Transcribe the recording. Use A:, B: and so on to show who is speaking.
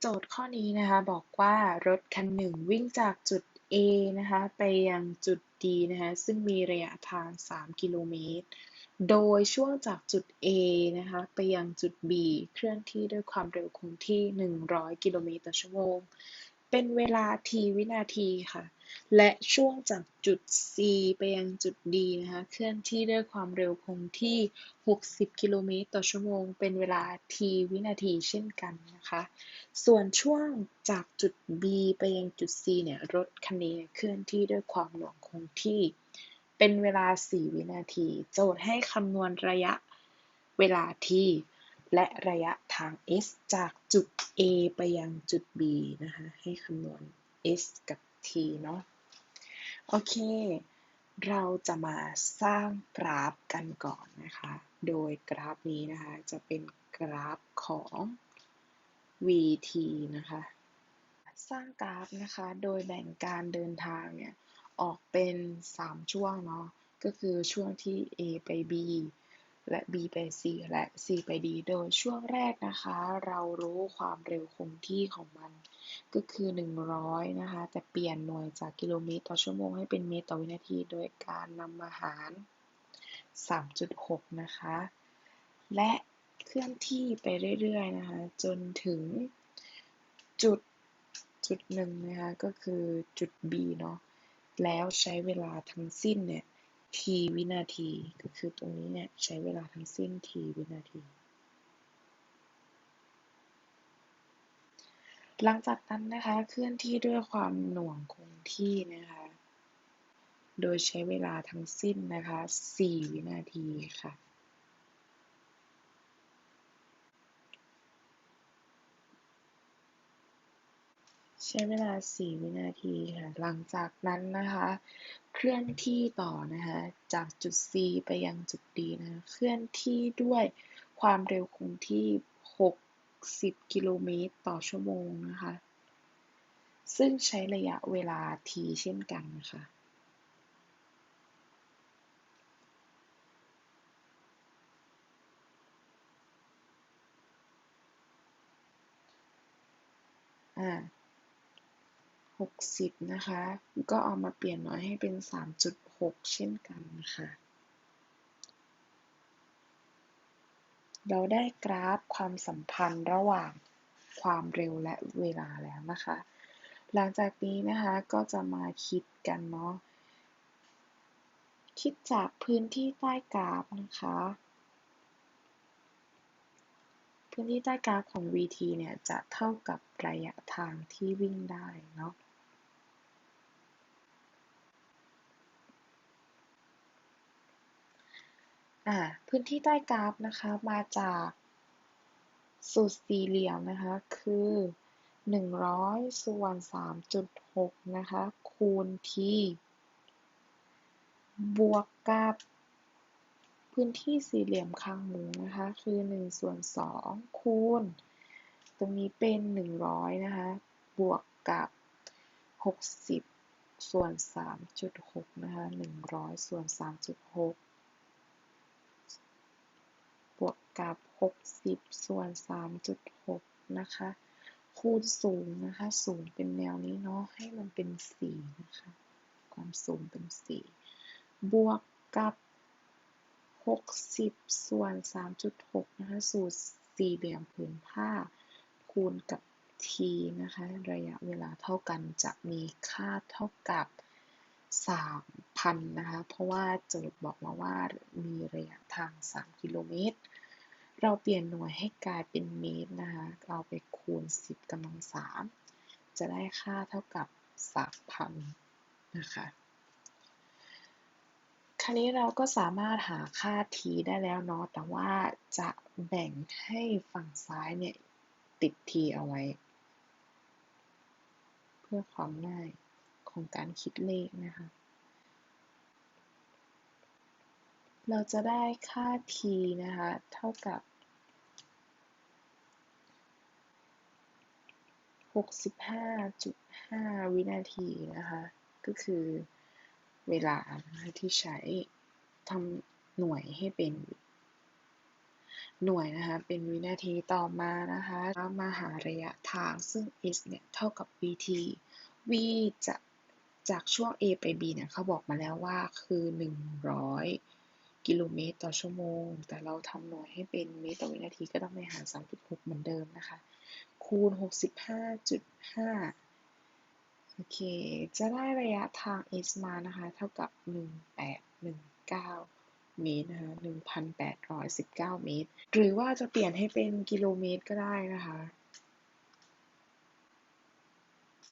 A: โจทย์ข้อนี้นะคะบอกว่ารถคันหนึ่งวิ่งจากจุด A นะคะไปยังจุด D นะคะซึ่งมีระยะทาง 3 กิโลเมตร โดยช่วงจากจุด A นะคะไปยังจุด B เคลื่อนที่ด้วยความเร็วคงที่ 100 กิโลเมตรต่อชั่วโมง เป็นเวลา t วินาทีค่ะ และช่วงจากจุด C ไปยังจุด D นะคะ เคลื่อนที่ด้วยความเร็วคงที่ 60 กิโลเมตรต่อชั่วโมง เป็นเวลา t วินาทีเช่นกันนะคะ ส่วนช่วงจากจุด B ไปยังจุด C เนี่ย รถคันนี้เคลื่อนที่ด้วยความหน่วงคงที่ เป็นเวลา 4 วินาที โจทย์ให้คำนวณระยะเวลา t และระยะทาง s จากจุด A ไปยังจุด B นะคะ ให้คำนวณ s กับ t เนาะโอเค เราจะมาสร้างกราฟกันก่อนนะคะ โดยกราฟนี้นะคะ จะเป็นกราฟของ vt นะคะ สร้างกราฟนะคะ โดยแบ่งการเดินทางเนี่ย ออกเป็น 3 ช่วงเนาะ ก็คือช่วงที่ a ไป b และ b ไป c และ c ไป d โดยช่วงแรกนะคะ เรารู้ความเร็วคงที่ของมัน ก็คือ 100 นะคะ แต่เปลี่ยนหน่วยจากกิโลเมตรต่อชั่วโมงให้เป็นเมตรต่อวินาที โดยการนำมาหาร 3.6 นะคะ และเคลื่อนที่ไปเรื่อยๆนะคะ จนถึงจุดจุดหนึ่งนะคะ ก็คือจุด B เนาะแล้วใช้เวลาทั้งสิ้นเนี่ย t วินาที ก็คือตรงนี้เนี่ยใช้เวลาทั้งสิ้น t วินาที หลังจากนั้นนะคะเคลื่อนที่ด้วยความหน่วงคงที่นะคะ โดยใช้เวลาทั้งสิ้นนะคะ 4 วินาทีค่ะ ใช้เวลา 4 วินาทีค่ะ หลังจากนั้นนะคะ เคลื่อนที่ต่อนะคะ จากจุด C ไปยังจุด D นะะเคลื่อนที่ด้วยความเร็วคงที่ 60 กิโลเมตรต่อชั่วโมงนะคะ ซึ่งใช้ระยะเวลา t เช่นกันนะคะอ่า 60 นะคะ ก็เอามาเปลี่ยนน่อยให้เป็น 3.6 เช่นกันค่ะ เราได้กราฟความสัมพันธ์ระหว่างความเร็วและเวลาแล้วนะคะ หลังจากนี้นะคะก็จะมาคิดกันเนาะ คิดจากพื้นที่ใต้กราฟนะคะ พื้นที่ใต้กราฟของ vt เนี่ยจะเท่ากับระยะทางที่วิ่งได้เนาะ อ่าพื้นที่ใต้กราฟนะคะมาจากสูตรสี่เหลี่ยมนะคะคือ 100 ส่วน 3.6 นะคะ คูณ t บวกกับ พื้นที่สี่เหลี่ยมคางหมูนะคะ คือ 1 ส่วน 2 คูณ ตรงนี้เป็น 100 นะคะ บวกกับ 60 ส่วน 3.6 นะคะ 100 ส่วน 3.6 บวกกับ 60 ส่วน 3.6 นะคะ คูณสูงนะคะ สูงเป็นแนวนี้เนาะ ให้มันเป็น 4 นะคะ ความสูงเป็น 4 บวกกับ 60 ส่วน 3.6 นะคะ สูตรสี่เหลี่ยมผืนผ้า คูณกับ t นะคะ ระยะเวลาเท่ากันจะมีค่าเท่ากับ 3,000นะคะ เพราะว่าโจทย์บอกมาว่ามีระยะทาง 3 กิโลเมตร เราเปลี่ยนหน่วยให้กลายเป็นเมตรนะคะ เราไปคูณ 10กำลัง 3 จะได้ค่าเท่ากับ 3,000 นะคะ คราวนี้เราก็สามารถหาค่า t ได้แล้วเนาะ แต่ว่าจะแบ่งให้ฝั่งซ้ายเนี่ยติด t เอาไว้ เพื่อความง่าย ของการคิดเลขนะคะ เราจะได้ค่า t นะคะ เท่ากับ 65.5 วินาทีนะคะ ก็คือเวลาที่ใช้ทำหน่วยให้เป็นหน่วยนะคะเป็นวินาทีต่อมานะคะมาหาระยะทางซึ่ง s เนี่ย เท่ากับ vt v จะ จากช่วง a ไป b เนี่ยเขาบอกมาแล้วว่าคือ 100 กิโลเมตรต่อชั่วโมง แต่เราทำหน่วยให้เป็นเมตรต่อวินาทีก็ต้องไปหาร 3.6 เหมือนเดิมนะคะ คูณ 65.5 โอเค จะได้ระยะทาง s มานะคะ เท่ากับ 1819 เมตรนะคะ 1,819 เมตร หรือว่าจะเปลี่ยนให้เป็นกิโลเมตรก็ได้นะคะ